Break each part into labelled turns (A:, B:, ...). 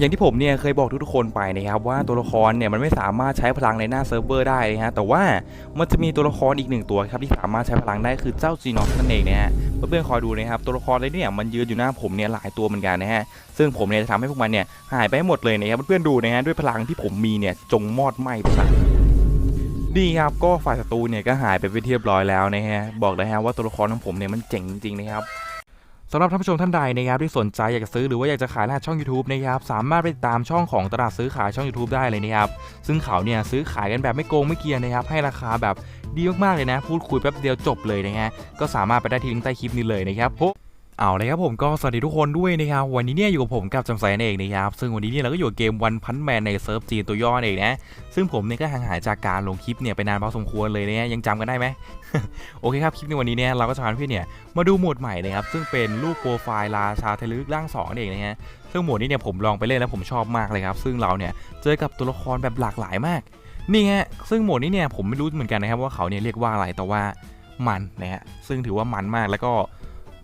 A: อย่างที่ผมเนี่ยเคยบอกทุกๆคนไปนะครับว่าตัวละครเนี่ยมันไม่สามารถใช้พลังในหน้าเซิร์ฟเวอร์ได้นะฮะแต่ว่ามันจะมีตัวละครอีกหนึ่งตัวครับที่สามารถใช้พลังได้คือเจ้าจีนอสนั่นเองนะฮะเพื่อนๆคอยดูนะครับตัวละครเลยเนี่ยมันยืนอยู่หน้าผมเนี่ยหลายตัวเหมือนกันนะฮะซึ่งผมเนี่ยจะทำให้พวกมันเนี่ยหายไปให้หมดเลยนะครับเพื่อนๆดูนะฮะด้วยพลังที่ผมมีเนี่ยจงมอดไหม้ไปซะนี่ครับก็ฝ่ายศัตรูเนี่ยก็หายไปเป็นที่เรียบร้อยแล้วนะฮะบอกเลยฮะว่าตัวละครของผมเนี่ยมันเจ๋งจริงๆนะครับ สำหรับท่านผู้ชมท่านใดนะครับที่สนใจอยากจะซื้อหรือว่าอยากจะขายรหัสช่อง YouTube นะครับสามารถไปติดตามช่องของตลาดซื้อขายช่อง YouTube ได้เลยนะครับซึ่งเขาเนี่ยซื้อขายกันแบบไม่โกงไม่เกียร์นะครับให้ราคาแบบดีมากๆเลยนะ พูดคุยแป๊บเดียวจบเลยนะฮะก็สามารถไปได้ที่ลิงก์ใต้คลิปนี้เลยนะครับพวก เอาเลยครับผมก็สวัสดีทุกคนด้วยนะครับวันนี้เนี่ยอยู่กับผมกับจำใสนั่นเองนะครับซึ่งวันนี้เนี่ยเราก็อยู่กับเกมวันพันแมนในเซิร์ฟจีนตัวย่อนั่นเองนะซึ่งผมเนี่ยก็ห่างหายจากการลงคลิปเนี่ยไปนานพอสมควรเลยนะยังจำกันได้ไหมโอเคครับคลิปในวันนี้เนี่ยเราก็จะพาเพื่อนเนี่ยมาดูโหมดใหม่นะครับซึ่งเป็นรูปโปรไฟล์ราชาเทลึกร่างสองนั่นเองนะฮะซึ่งโหมดนี้เนี่ยผมลองไปเล่นแล้วผมชอบมากเลยครับซึ่งเราเนี่ยเจอกับตัวละครแบบหลากหลายมากนี่ฮะซึ่งโหมดนี้เนี่ยผมไม่รู้เหมือนกันนะครับว่าเขาเนี่ยเรียกว่าอะไรแต่ว่ามันนะฮะซึ่งถือว่ามันมากแล้วก็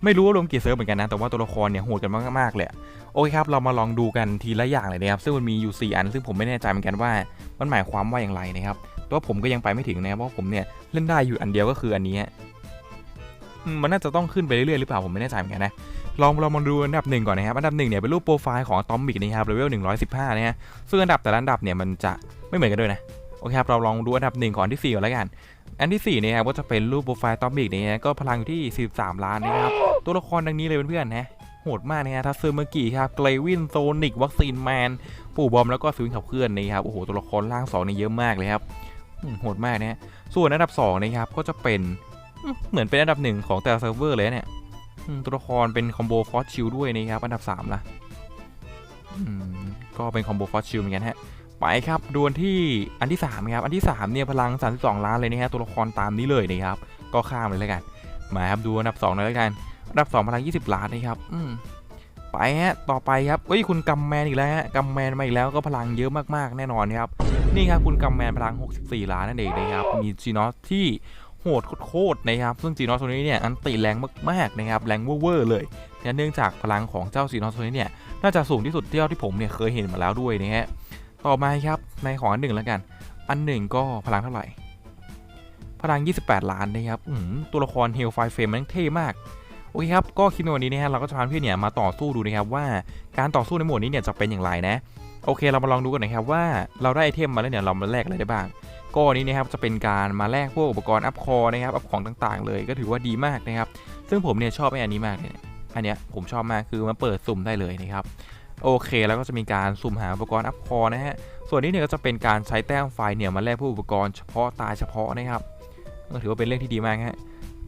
A: ไม่รู้ว่ารวมกี่เซิร์ฟเหมือนกันนะ แต่ว่าตัวละครเนี่ยโหดกันมากๆเลยโอเคครับ เรามาลองดูกันทีละอย่างเลยนะครับ ซึ่งมันมีอยู่ 4 อัน ซึ่งผมไม่แน่ใจเหมือนกันว่า มันหมายความว่าอย่างไรนะครับ แต่ว่าผมก็ยังไปไม่ถึงนะเพราะผมเนี่ยเล่นได้อยู่อันเดียวก็คืออันนี้มันน่าจะต้องขึ้นไปเรื่อยๆหรือเปล่าผมไม่แน่ใจเหมือนกันนะลองเรามาดูอันดับหนึ่งก่อนนะครับ อันดับหนึ่งเนี่ยเป็นรูปโปรไฟล์ของตอมบิกนะครับเลเวล115นะฮะซึ่งอันดับแต่ละอันดับเนี่ยมันจะไม่เหมือนกันด้วยนะโอเคครับเราลองดูอันดับหนึ่งก่อนที่สี่ก่อนแล้วกัน อันที่สี่เนี่ยครับก็จะเป็นรูปโปรไฟล์ตอมิกเนี่ยก็พลังอยู่ที่ 43 ล้านนะครับ ตัวละครดังนี้เลยเพื่อนๆนะโหดมากนะฮะทัสซึเมกิครับเกรวินโซนิกวัคซีนแมน ปู่บอมแล้วก็สวิงขับเคลื่อนนะครับโอ้โหตัวละครล่างสองนี่เยอะมากเลยครับโหดมากนะฮะส่วนอันดับสองนะครับก็จะเป็นเหมือนเป็นอันดับหนึ่งของแต่ละเซิร์ฟเวอร์เลยนะเนี่ยตัวละครเป็นคอมโบฟอสชิลด้วยนะครับอันดับ3ละก็เป็นคอมโบฟอสชิลเหมือนกันฮะ ไปครับดวลที่อันที่3ครับอันที่3เนี่ยพลัง 32 ล้านเลยนะฮะตัวละครตามนี้เลยนะครับก็ข้ามเลยแล้วกันมาครับดูอันดับ2หน่อยแล้วกันอันดับ2พลัง 20 ล้านนะครับอืมไปฮะต่อไปครับเอ้ยคุณกัมแมนอีกแล้วฮะกัมแมนมาอีกแล้วก็พลังเยอะมากๆแน่นอนครับนี่ครับคุณกัมแมนพลัง 64 ล้านนั่นเองนะครับมีจีนอสที่โหดโคตรนะครับซึ่งจีนอสตัวนี้เนี่ยอันติแรงมากๆนะครับแรงเวอร์เลยเนื่องจากพลังของเจ้าจีนอสตัวนี้เนี่ยน่าจะสูงที่สุดที่เท่าที่ผมเนี่ยเคยเห็นมาแล้วด้วยนะฮะ ต่อมาครับในของอันหนึ่งแล้วกัน อันหนึ่งก็พลังเท่าไหร่ พลัง 28 ล้านนะครับตัวละครเฮลไฟเฟรมมันเท่มากโอเคครับ ก็คลิปในวันนี้นะฮะเราก็จะพาเพื่อนเนี่ยมาต่อสู้ดูนะครับว่าการต่อสู้ในโหมดนี้เนี่ยจะเป็นอย่างไรนะ โอเคเรามาลองดูกันนะครับว่าเราได้ไอเทมมาแล้วเนี่ยเรามาแลกอะไรได้บ้าง ก็อันนี้นะครับจะเป็นการมาแลกพวกอุปกรณ์อัพคอนะครับอัพของต่างๆ เลยก็ถือว่าดีมากนะครับ ซึ่งผมเนี่ยชอบไอ้อันนี้มากเลยเนี่ยอันเนี้ยผมชอบมากคือมาเปิดสุ่มได้เลยนะครับ โอเค แล้วก็จะมีการสุ่มหาอุปกรณ์อัพคอนะฮะ ส่วนนี้เนี่ยก็จะเป็นการใช้แต้มไฟเนี่ยมาแลกพวกอุปกรณ์เฉพาะตายเฉพาะนะครับก็ถือว่าเป็นเรื่องที่ดีมากฮะ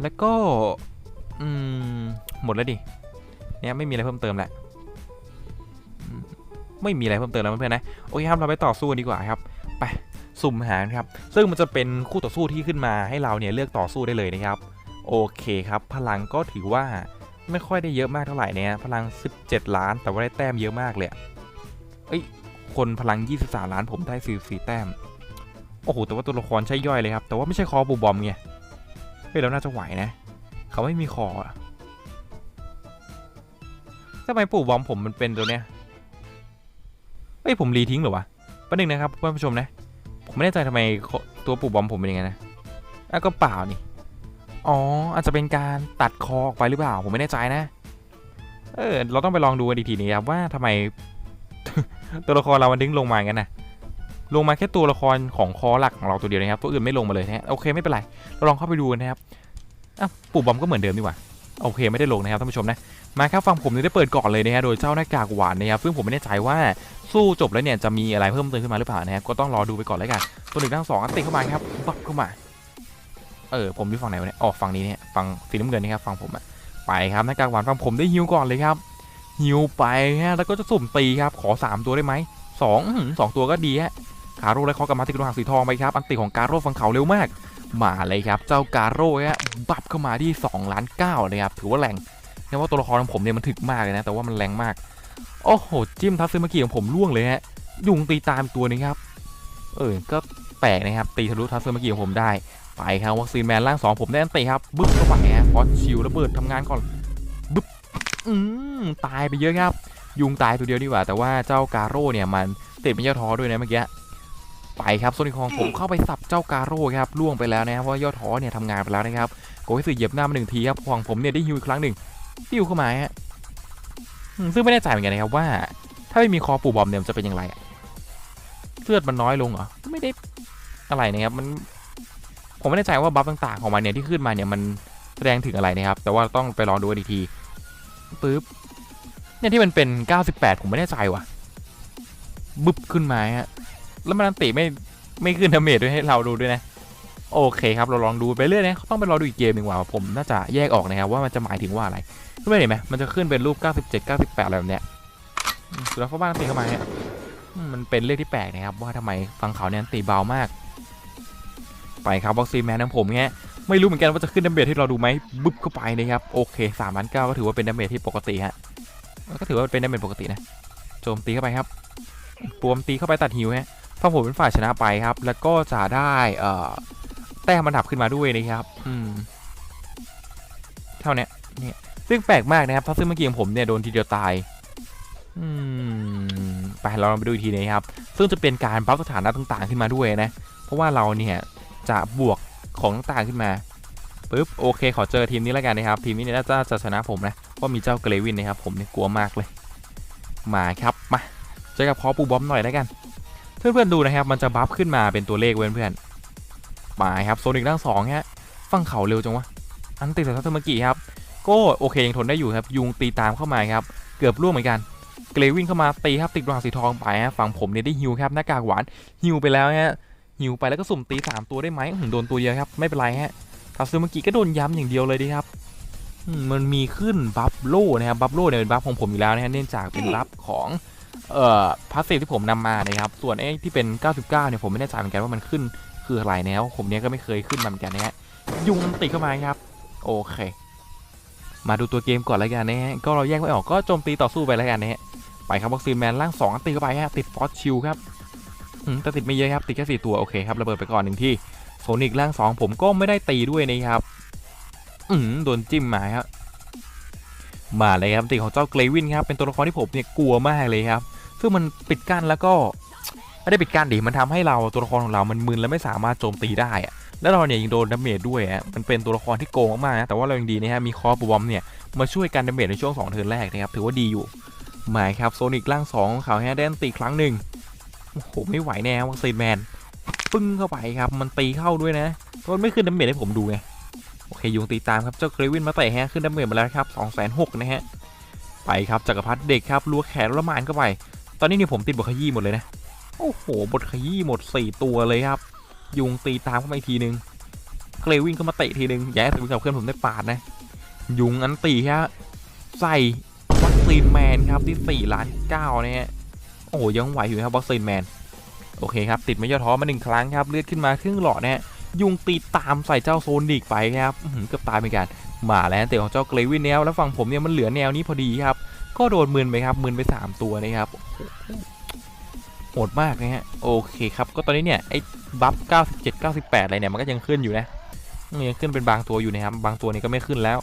A: แล้วก็อืมหมดแล้วดิ เนี่ยไม่มีอะไรเพิ่มเติมแหละ ไม่มีอะไรเพิ่มเติมแล้วเพื่อนๆนะ โอเคครับ เราไปต่อสู้ดีกว่าครับ ไปสุ่มหาครับ ซึ่งมันจะเป็นคู่ต่อสู้ที่ขึ้นมาให้เราเนี่ยเลือกต่อสู้ได้เลยนะครับ โอเคครับ พลังก็ถือว่า ไม่ค่อยได้เยอะมากเท่าไหร่เนี่ยพลัง 17 ล้าน แต่ว่าได้แต้มเยอะมากเลยเอ้ย คนพลัง 23 ล้านผมได้ 44 แต้ม โอ้โห แต่ว่าตัวละครใช่ย่อยเลยครับ แต่ว่าไม่ใช่คอบูบอมไง เฮ้ยเราน่าจะไหวนะ เขาไม่มีคออะทำไมปู่บอมผมมันเป็นตัวเนี้ย เฮ้ยผมรีทิ้งหรอวะประเด็นนะครับท่านผู้ชมนะ ผมไม่แน่ใจทำไมตัวปู่บอมผมเป็นยังไงนะอะก็เปล่านี่ อ๋อ อาจจะเป็นการตัดคอออกไปหรือเปล่า ผมไม่แน่ใจนะ เออ เราต้องไปลองดูกันอีกทีนี้ครับว่าทำไม ตัวละครเรามันดึงลงมางั้นนะลงมาแค่ตัวละครของคอหลักของเราตัวเดียวนะครับ ตัวอื่นไม่ลงมาเลยนะฮะโอเคไม่เป็นไรเราลองเข้าไปดูกันนะครับอะปู่บอมก็เหมือนเดิมดีกว่าโอเคไม่ได้ลงนะครับท่านผู้ชมนะมาครับฟังผมเนี่ยได้เปิดก่อนเลยนะฮะโดยเจ้าหน้ากากหวานนะครับซึ่งผมไม่แน่ใจว่าสู้จบแล้วเนี่ยจะมีอะไรเพิ่มเติมขึ้นมาหรือเปล่านะครับก็ต้องรอดูไปก่อนแล้วกันตัวหนึ่งทั้งสองติเข้ามาครับบับเข้ามา เออผมอยู่ฝั่งไหนวะเนี่ยออกฝั่งนี้เนี่ยฝั่งสีน้ำเงินนะครับฝั่งผมอะไปครับหน้ากากหวานฝั่งผมได้ฮิวก่อนเลยครับฮิวไปฮะแล้วก็จะสุ่มตีครับขอ 3 ตัวได้ไหมสองสองตัวก็ดีฮะคาโร่และคอกับมาติกโลหะสีทองไปครับอันติของการโร่ฝั่งเขาเร็วมาก มาเลยครับ เจ้าการโร่ฮะบับเข้ามาที่2ล้านเก้าเลยครับถือว่าแรงเรียกว่าตัวละครของผมเนี่ยมันถึกมากเลยนะแต่ว่ามันแรงมากโอ้โหจิ้มทัศซึมากิของผมล่วงเลยฮะยุงตีตามตัวหนึงครับเออก็แปลกนะครับตีทะลุทัศซึมากิของผมได้ ไปครับวัคซีนแมนร่างสองผมได้อันตีครับบึ้มเข้าไปฮะฟอสชิลระเบิดทำงานก่อนบึ้มอืมตายไปเยอะครับ ยุงตายตัวเดียวดีกว่า แต่ว่าเจ้าการโร่เนี่ยมันติดเป็นยอดท้อด้วยนะเมื่อกี้ไปครับโซนิคองผมเข้าไปสับเจ้าการโร่ครับล่วงไปแล้วนะครับเพราะว่ายอดท้อเนี่ยทำงานไปแล้วนะครับโกยสื่อเหยียบหน้ามาหนึ่งทีครับฝั่งผมเนี่ยได้ฮิวอีกครั้งหนึ่งฮิวเข้ามาฮะซึ่งไม่แน่ใจเหมือนกันนะครับว่า ถ้าไม่มีคอปู่บอมเนี่ยมันจะเป็นอย่างไรอะเลือดมันน้อยลงเหรอไม่ได้อะไรนะครับมัน ผมไม่แน่ใจว่าบัฟต่างๆของมันเนี่ยที่ขึ้นมาเนี่ยมันแสดงถึงอะไรนะครับ แต่ว่าต้องไปลองดูอีกทีปึ๊บเนี่ยที่มันเป็น 98 ผมไม่แน่ใจว่ะบึบขึ้นมาฮะแล้วมันติไม่ไม่ขึ้นดาเมจด้วยให้เราดูด้วยนะ โอเคครับเราลองดูไปเรื่อยนะต้องไปรอดูอีกเกมหนึ่งว่าผมน่าจะแยกออกนะครับว่ามันจะหมายถึงว่าอะไรขึ้นไปเห็นไหมมันจะขึ้นเป็นรูป 97 98อะไรแบบเนี้ยอืมแล้วเข้าบ้านตีเข้ามาเนี่ยอืมมันเป็นเรื่องที่แปลกนะครับว่าทำไมฟังเขาเนี่ยตีเบามาก ไปครับบ็อกซี่แมนของผมเงี้ยไม่รู้เหมือนกันว่าจะขึ้นดาเมจให้เราดูไหมบึ๊บเข้าไปนะครับโอเค3ล้านเก้าก็ถือว่าเป็นดาเมจที่ปกติฮะก็ถือว่าเป็นดาเมจปกตินะโจมตีเข้าไปครับปวมตีเข้าไปตัดฮิวฮะฝั่งผมเป็นฝ่ายชนะไปครับ แล้วก็จะได้เอ่อแต้มมันดับขึ้นมาด้วยนะครับ อืม เท่านี้เนี่ยซึ่งแปลกมากนะครับเพราะซึ่งเมื่อกี้ของผมเนี่ยโดนทีเดียวตาย อืม ไปเราลองไปดูอีกทีนะครับ ซึ่งจะเป็นการบัฟสถานะต่างๆขึ้นมาด้วยนะ เพราะว่าเราเนี่ย จะบวกของต่างๆขึ้นมาปุ๊บโอเคขอเจอทีมนี้แล้วกันนะครับ ทีมนี้เนี่ยน่าจะจะชนะผมนะเพราะมีเจ้าเกรวินนะครับผมเนี่ยกลัวมากเลย มาครับมาเจอกับคอปูบอมหน่อยแล้วกัน เพื่อนๆดูนะครับมันจะบัฟขึ้นมาเป็นตัวเลขเพื่อนๆมาครับโซนิกด้านสองฮะฟังเขาเร็วจังวะอันติดจากทัตเมื่อกี้ครับก็โอเคยังทนได้อยู่ครับยุงตีตามเข้ามาครับเกือบร่วงเหมือนกันเกรวินเข้ามาตีครับติดดวงสีทองไปฮะฝั่งผมเนี่ยได้ฮิวครับหน้ากากหวานฮิวไปแล้วฮะ หิวไปแล้วก็สุ่มตี 3 ตัวได้ไหมโดนตัวเดียวครับ ไม่เป็นไรฮะทาซึมากิก็โดนย้ำอย่างเดียวเลยดีครับ มันมีขึ้นบัฟโล่นะครับบัฟโลเนี่ยเป็นบัฟของผมอยู่แล้วนะฮะเนื่องจากเป็นบัฟของเอ่อพาสซีฟที่ผมนำมานะครับส่วนไอ้ที่เป็น 99เนี่ยผมไม่แน่ใจเหมือนกันว่ามันขึ้นคืออะไรนะครับผมเนี้ยก็ไม่เคยขึ้นมาเหมือนกันนะฮะยุงติดเข้ามาครับ โอเค มาดูตัวเกมก่อนแล้วกันนะฮะก็เราแยกไม่ออกก็โจมตีต่อสู้ไปแล้วกันนะฮะไปครับบ็อกซีแมนล่างสองตีเข้าไปฮะติดฟอสชิลครับ แต่ติดไม่เยอะครับ ติดแค่สี่ตัว โอเคครับ ระเบิดไปก่อนหนึ่งที่โซนิกล่างสองผมก็ไม่ได้ตีด้วยนะครับ อืมโดนจิ้มมาครับมาเลยครับติของเจ้าเกรวินครับ เป็นตัวละครที่ผมเนี่ยกลัวมากเลยครับ ซึ่งมันปิดกั้นแล้วก็ไม่ได้ปิดกั้นดิมันทำให้เราตัวละครของเรามันมึนและไม่สามารถโจมตีได้อะแล้วเราเนี่ยยังโดนดาเมจด้วยอะมันเป็นตัวละครที่โกงมากๆนะแต่ว่าเรายังดีนะฮะมีคอปูบอมเนี่ยมาช่วยกันดาเมจในช่วงสองเทิร์นแรกนะครับถือว่าดีอยู่หมายครับโซนิกล่างสองของเขาแฮแดนตีครั้งหนึ่ง โอ้โหไม่ไหวแน่วัคซีนแมนปึ้งเข้าไปครับมันตีเข้าด้วยนะมันไม่ขึ้นดาเมจให้ผมดูไงโอเคยุงตีตามครับเจ้าเกรวินมาเตะฮะขึ้นดาเมจมาแล้วครับ2 6 0 0 0นะฮะไปครับจักรพรรดิเด็กครับลัวแขนละมานเข้าไป ตอนนี้เนี่ยผมติดบทขยี้หมดเลยนะโอ้โหบทขยี้หมด 4 ตัวเลยครับ ยุงตีตามเข้ามาอีกทีนึงเกรวินก็มาเตะทีนึงอย่าให้สวิงกับเพื่อนผมได้ปาดนะยุงอันตีฮะใส่วัคซีนแมนครับที่4ล้าน9นะฮะ โอ้โหยังไหวอยู่ครับบ็อกซ์แมนโอเคครับติดไม่ย่อท้อมาหนึ่งครั้งครับเลือดขึ้นมาครึ่งหลอดนะฮะยุงตีตามใส่เจ้าโซนิกไปครับเกือบตายเหมือนกันมาแล้วเตะของเจ้าเกรวินแนวแล้วฝั่งผมเนี่ยมันเหลือแนวนี้พอดีครับ ก็โดนมืนไปครับมืนไป 3 ตัวนะครับโหดมากนะฮะโอเคครับ ก็ตอนนี้เนี่ยไอ้บัฟ97 98 อะไรเนี่ยมันก็ยังขึ้นอยู่นะมันยังขึ้นเป็นบางตัวอยู่นะครับบางตัวนี้ก็ไม่ขึ้นแล้ว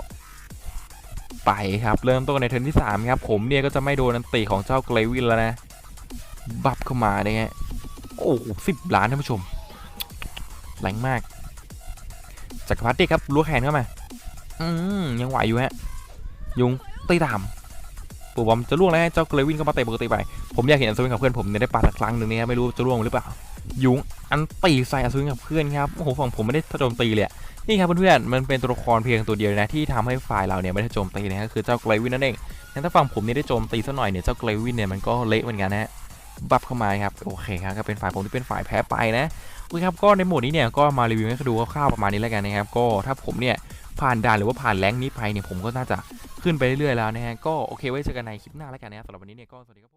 A: ไปครับ เริ่มต้นในเทิร์นที่ 3 ครับ ผมเนี่ยก็จะไม่โดนอันตีของเจ้าเกรวินแล้วนะ บัฟเข้ามาเนี่ยฮะโอ้สิบล้านท่านผู้ชมแรงมากจักรพรรดิครับล้วแขนเข้ามา อืมยังไหวอยู่ฮะ ยุงตีตามปู่บอมจะล่วงแล้วฮะเจ้าเกรวินก็มาเตะปกติไป ผมอยากเห็นอัศวินกับเพื่อนผมเนี่ยได้ปาสักครั้งหนึ่งเนี่ยไม่รู้จะล่วงหรือเปล่า ยุงอันตีใส่อัศวินกับเพื่อนครับ โอ้โหฝั่งผมไม่ได้โจมตีเลยอะนี่ครับเพื่อนๆ มันเป็นตัวละครเพียงตัวเดียวนะที่ทำให้ฝ่ายเราเนี่ยไม่ได้โจมตีนะฮะคือเจ้าเกรวินนั่นเองงั้นถ้าฝั่งผมนี่ได้โจมตีสักหน่อยเนี่ยเจ้าเกรวินเนี่ยมันก็เละเหมือนกันนะฮะ บัฟเข้ามาครับโอเคครับก็เป็นฝ่ายผมที่เป็นฝ่ายแพ้ไปนะโอเคครับก็ในโหมดนี้เนี่ยก็มารีวิวให้ดูคร่าวๆประมาณนี้แล้วกันนะครับก็ถ้าผมเนี่ยผ่านด่านหรือว่าผ่านแรงนี้ไปเนี่ยผมก็น่าจะขึ้นไปเรื่อยๆแล้วนะฮะก็โอเคไว้เจอกันในคลิปหน้าแล้วกันนะครับสำหรับวันนี้เนี่ยก็สวัสดีครับ